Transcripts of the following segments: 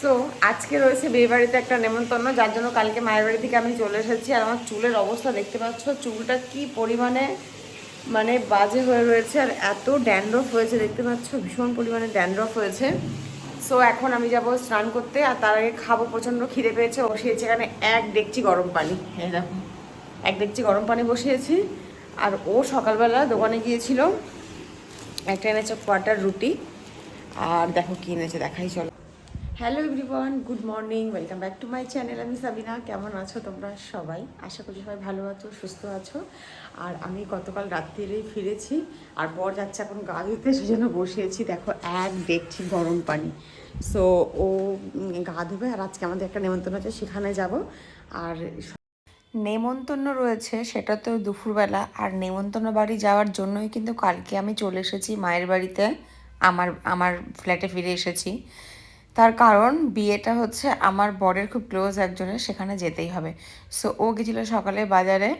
So আজকে রয়েছে বিয়েবাড়িতে একটা নেমন্তন্ন, যার জন্য কালকে মায়ের বাড়ি থেকে আমি চলে এসেছি। আর আমার চুলের অবস্থা দেখতে পাচ্ছ, চুলটা কি পরিমাণে মানে বাজে হয়ে রয়েছে আর এত ড্যান্ড্রফ হয়েছে, দেখতে পাচ্ছ? ভীষণ পরিমাণে ড্যান্ড্রফ হয়েছে। সো এখন আমি যাব স্নান করতে আর তার আগে খাব, প্রচণ্ড খিদে পেয়েছে। বসিয়েছি এখানে এক ডেকচি গরম পানি। দেখো, এক ডেকচি গরম পানি বসিয়েছি। আর ও সকালবেলা দোকানে গিয়েছিল, একটা এনেছে কোয়াটার রুটি। আর দেখো কি এনেছে, দেখাই চলো। Hello everyone good morning welcome back to my channel আমি সাবিনা, কেমন আছো তোমরা সবাই? আশা করি সবাই ভালো আছো, সুস্থ আছো। আর আমি গতকাল রাত্রিরেই ফিরেছি, আর বর যাচ্ছে এখন গা ধুতে, সেজন্য বসিয়েছি। দেখো, এক দেখছি গরম পানি। সো ও গা ধুবে, আর আজকে আমাদের একটা নেমন্তন্ন আছে, সেখানে যাব। আর নেমন্তন্ন রয়েছে, সেটা তো দুপুরবেলা। আর নেমন্তন্ন বাড়ি যাওয়ার জন্যই কিন্তু কালকে আমি চলে এসেছি মায়ের বাড়িতে। আমার আমার ফ্ল্যাটে ফিরে এসেছি। তার কারণ বিয়েটা হচ্ছে আমার বরের খুব ক্লোজ একজনের সেখানে যেতেই হবে। সো ও গেছিল সকালে বাজারে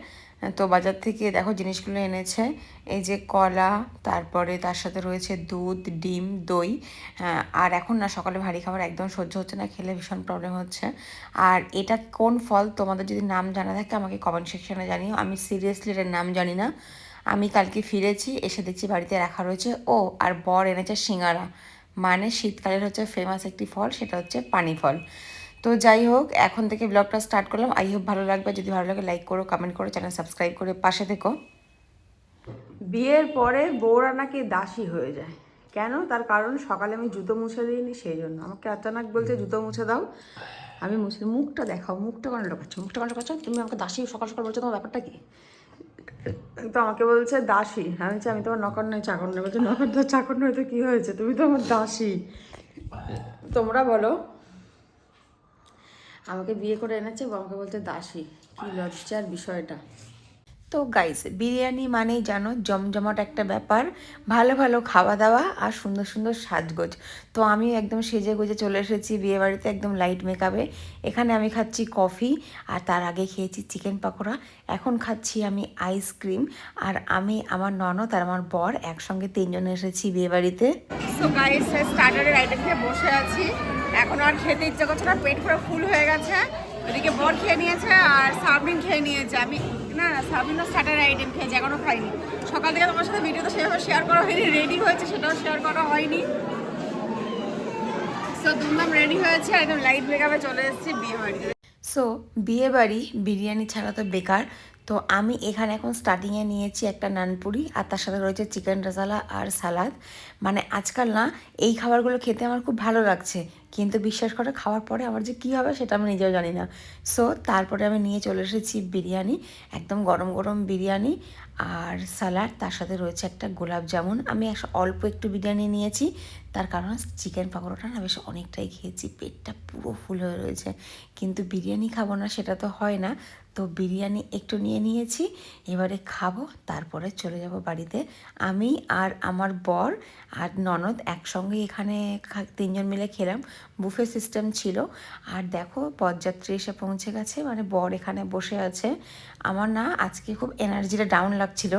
তো বাজার থেকে দেখো জিনিসগুলো এনেছে এই যে কলা তারপরে তার সাথে রয়েছে দুধ ডিম দই হ্যাঁ, আর এখন না সকালে ভারী খাবার একদম সহ্য হচ্ছে না খেলে ভীষণ প্রবলেম হচ্ছে। আর এটা কোন ফল তোমাদের যদি নাম জানা থাকে আমাকে কমেন্ট সেকশনে জানিও আমি সিরিয়াসলি এটার নাম জানি না। আমি কালকে ফিরেছি এসে দেখছি বাড়িতে রাখা রয়েছে ও আর বর এনেছে সিঙ্গারা। মানে শীতকালের হচ্ছে ফেমাস একটি ফল, সেটা হচ্ছে পানি ফল তো যাই হোক, এখন থেকে ব্লগটা স্টার্ট করলাম। আই হোপ ভালো লাগবে। যদি ভালো লাগে লাইক করো কমেন্ট করো চ্যানেল সাবস্ক্রাইব করে পাশে থেকো। বিয়ের পরে বউরা নাকি দাসী হয়ে যায়। কেন? তার কারণ সকালে আমি জুতো মুছে দিইনি, সেই জন্য। আমাকে আচানক বলছে, জুতো মুছে দাও। আমি মুছে মুখটা দেখাও, মুখটা কেন ঢোকাচ্ছ মুখটা কেন ঢোকাচ্ছ তুমি আমাকে দাসী সকাল সকাল বলছো, তোমার ব্যাপারটা কি? তো আমাকে বলছে দাসী। আমি বলছি, আমি তোমার নকর নয় চাকর নয় বলছে নকর তো চাকর নয় তো কী হয়েছে? তুমি তো আমার দাসী। তোমরা বলো। আমাকে বিয়ে করে এনেছে আমাকে বলছে, দাসী, কি লজ্জার বিষয়টা। তো গাইস বিরিয়ানি মানেই জানো জমজমাট একটা ব্যাপার। ভালো ভালো খাওয়া দাওয়া আর সুন্দর সুন্দর সাজগোজ। তো আমি একদম সেজে গুজে চলে এসেছি বিয়ে বাড়িতে একদম লাইট মেকআপে এখানে আমি খাচ্ছি কফি আর তার আগে খেয়েছি চিকেন পকোড়া। এখন খাচ্ছি আমি আইসক্রিম আর আমি, আমার ননদ আর আমার বর একসঙ্গে তিনজন এসেছি বিয়ে বাড়িতে সো গাইস স্টার্টারের আইটেম খেয়ে বসে আছি। এখন আর খেতে ইচ্ছে করছে না, পেট পুরো ফুল হয়ে গেছে। ওদিকে বর খেয়ে নিয়েছে আর সাবরিন খেয়ে নিয়েছে। আমি না না সাবরিনও স্যাটার আইটেম খেয়েছি এখনও খাইনি। সকাল থেকে তোমার সাথে ভিডিও তো সেভাবে শেয়ার করা হয়নি রেডি হয়েছে, সেটাও শেয়ার করা হয়নি। সো দুমদাম রেডি হয়েছে, একদম লাইট মেকআপে চলে এসেছি, বিয়ে বাড়িতে সো বিয়ে বাড়ি, বিরিয়ানি ছাড়া তো বেকার। তো আমি এখানে এখন স্টার্টিংয়ে নিয়েছি একটা নানপুরি, আর তার সাথে রয়েছে চিকেন রাজালা আর সালাদ মানে আজকাল না, এই খাবারগুলো খেতে আমার খুব ভালো লাগছে, কিন্তু বিশ্বাস করে খাওয়ার পরে আমার যে কী হবে সেটা আমি নিজেও জানি না। সো তারপরে আমি নিয়ে চলে এসেছি বিরিয়ানি, একদম গরম গরম বিরিয়ানি আর স্যালাড তার সাথে রয়েছে একটা গোলাপ জামুন। আমি অল্প একটু বিরিয়ানি নিয়েছি, তার কারণ চিকেন পাকোড়াটা না বেশ অনেকটাই খেয়েছি, পেটটা পুরো ফুল হয়ে রয়েছে। কিন্তু বিরিয়ানি খাব না সেটা তো হয় না তো বিরিয়ানি একটু নিয়ে নিয়েছি, এবারে খাব, তারপরে চলে যাব বাড়িতে। আমি আর আমার বর আর ননদ একসঙ্গে এখানে তিনজন মিলে খেলাম, বুফে সিস্টেম ছিল। আর দেখো, পদযাত্রী এসে পৌঁছে গেছে মানে বর এখানে বসে আছে। আমার না আজকে খুব এনার্জিটা ডাউন লাগছিল।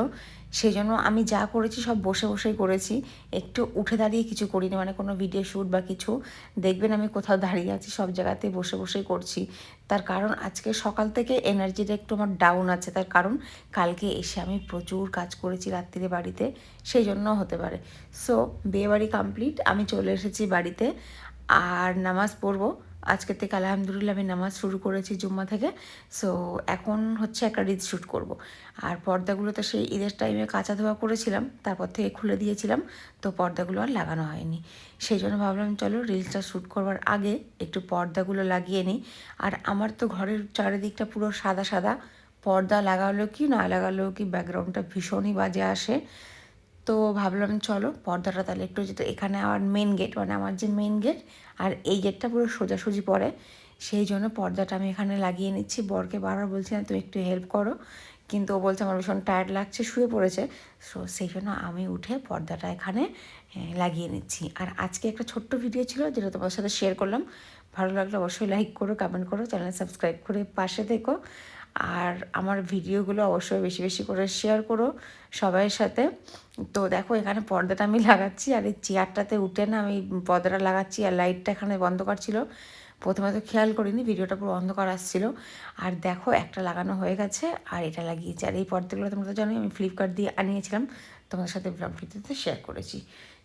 সেই জন্য আমি যা করেছি সব বসে বসেই করেছি। একটু উঠে দাঁড়িয়ে কিছু করিনি মানে কোনো ভিডিও শ্যুট বা কিছু। দেখবেন আমি কোথাও দাঁড়িয়ে আছি, সব জায়গাতে বসে বসেই করছি। তার কারণ আজকে সকাল থেকে এনার্জিটা একটু আমার ডাউন আছে। তার কারণ কালকে এসে আমি প্রচুর কাজ করেছি রাত্রিরে বাড়িতে সেই জন্য হতে পারে। সো বিয়ে বাড়ি কমপ্লিট আমি চলে এসেছি বাড়িতে। আর নামাজ পড়ব। আজকে থেকে আলহামদুলিল্লাহ আমি নামাজ শুরু করেছি জুম্মা থেকে। সো এখন হচ্ছে একটা রিলস শ্যুট করব। আর পর্দাগুলো তো সেই ঈদের টাইমে কাঁচা ধোয়া করেছিলাম, তারপর থেকে খুলে দিয়েছিলাম, তো পর্দাগুলো আর লাগানো হয়নি। সেই জন্য ভাবলাম, চলো রিলসটা শ্যুট করবার আগে একটু পর্দাগুলো লাগিয়ে নিই। আর আমার তো ঘরের চারিদিকটা পুরো সাদা সাদা, পর্দা লাগালো কি না লাগালেও কি ব্যাকগ্রাউন্ডটা ভীষণই বাজে আসে। তো ভাবলাম চলো পর্দাটা তাহলে একটু যেটা এখানে আমার মেন গেট মানে আমার যে মেন গেট আর এই গেটটা পুরো সোজাসুজি পড়ে। সেই জন্য পর্দাটা আমি এখানে লাগিয়ে নিচ্ছি। বরকে বারবার বলছি না, তুমি একটু হেল্প করো। কিন্তু ও বলছে আমার ভীষণ টায়ার্ড লাগছে, শুয়ে পড়েছে। সো সেই জন্য আমি উঠে পর্দাটা এখানে লাগিয়ে নিচ্ছি। আর আজকে একটা ছোট্ট ভিডিও ছিল, যেটা তোমার সাথে শেয়ার করলাম। ভালো লাগলে অবশ্যই লাইক করো কমেন্ট করো চ্যানেল সাবস্ক্রাইব করে পাশে থেকো। আর আমার ভিডিওগুলো অবশ্যই বেশি বেশি করে শেয়ার করো সবাইয়ের সাথে। তো দেখো, এখানে পর্দাটা আমি লাগাচ্ছি আর এই চেয়ারটাতে উঠে না আমি পর্দাটা লাগাচ্ছি আর লাইটটা এখানে বন্ধ ছিল। প্রথমে তো খেয়াল করিনি, ভিডিওটা পুরো অন্ধকার আসছিল। আর দেখো, একটা লাগানো হয়ে গেছে আর এটা লাগিয়েছি। আর এই পর্দাগুলো তোমরা তো জানোই, আমি ফ্লিপকার্ট দিয়ে আনিয়েছিলাম। তোমাদের সাথে ব্লগ ভিডিওতে শেয়ার করেছি।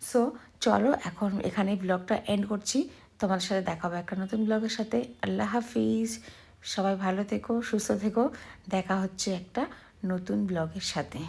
সো চলো এখন এখানে ব্লগটা এন্ড করছি। তোমাদের সাথে দেখাবো একটা নতুন ব্লগের সাথে। আল্লাহ হাফিজ। সবাই ভালো থেকো সুস্থ থেকো। দেখা হচ্ছে একটা নতুন ব্লগের সাথে।